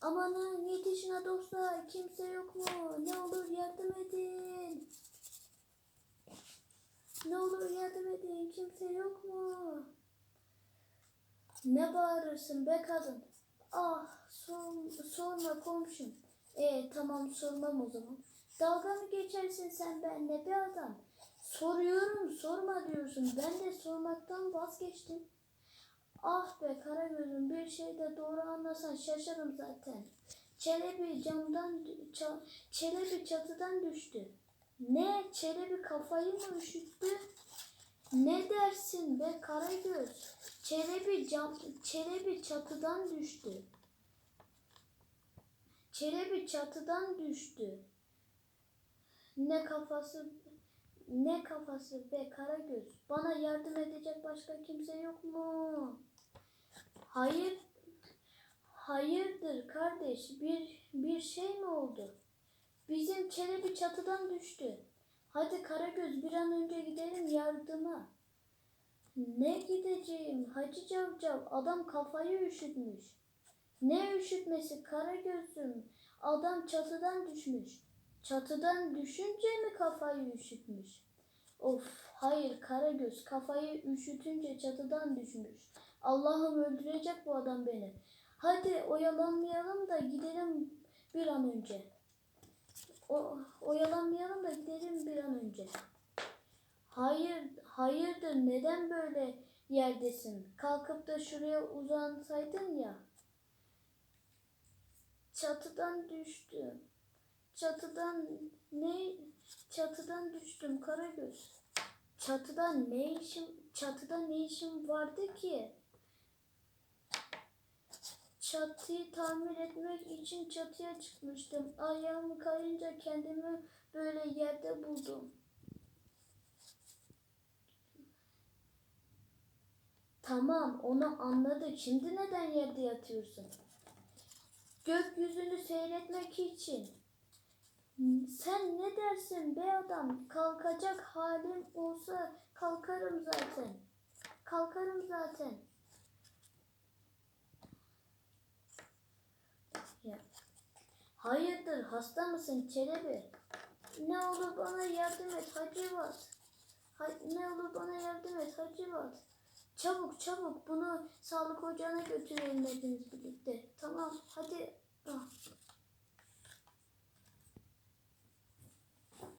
Amanın yetişin ha dostlar. Kimse yok mu? Ne olur yardım edin. Ne olur yardım edin. Kimse yok mu? Ne bağırırsın be kadın? Ah sor, sorma komşum. E tamam sormam o zaman. Dalga mı geçersin sen benimle be adam? Soruyorum sorma diyorsun. Ben de sormaktan vazgeçtim. Ah be Karagöz'üm bir şey de doğru anlasan şaşarım zaten. Çelebi camdan, ça- Çelebi çatıdan düştü. Ne? Çelebi kafayı mı üşüttü? Ne dersin be Karagöz? Çelebi cam, Çelebi çatıdan düştü. Çelebi çatıdan düştü. Ne kafası ne kafası be Karagöz? Bana yardım edecek başka kimse yok mu? Hayır. Hayırdır kardeş? Bir bir şey mi oldu? Bizim Çelebi çatıdan düştü. Hadi Karagöz bir an önce gidelim yardıma. Ne gideceğim Hacı Cavcav adam kafayı üşütmüş. Ne üşütmesi Karagöz'üm adam çatıdan düşmüş. Çatıdan düşünce mi kafayı üşütmüş? Of hayır Karagöz kafayı üşütünce çatıdan düşmüş. Allah'ım öldürecek bu adam beni. Hadi oyalanmayalım da gidelim bir an önce. O, oyalanmayalım da gidelim bir an önce. Hayır, hayırdır neden böyle yerdesin? Kalkıp da şuraya uzansaydın ya. Çatıdan düştüm. Çatıdan ne? Çatıdan düştüm Karagöz. Çatıdan ne işim? Çatıda ne işim vardı ki? Çatıyı tamir etmek için çatıya çıkmıştım. Ayağım kayınca kendimi böyle yerde buldum. Tamam, onu anladık. Şimdi neden yerde yatıyorsun? Gökyüzünü seyretmek için. Sen ne dersin be adam? Kalkacak halim olsa kalkarım zaten. Kalkarım zaten. Hayırdır hasta mısın Çelebi? Ne olur bana yardım et Hacivat. Ha, ne olur bana yardım et Hacivat. Çabuk çabuk bunu sağlık ocağına götürelim hepiniz birlikte. Tamam hadi.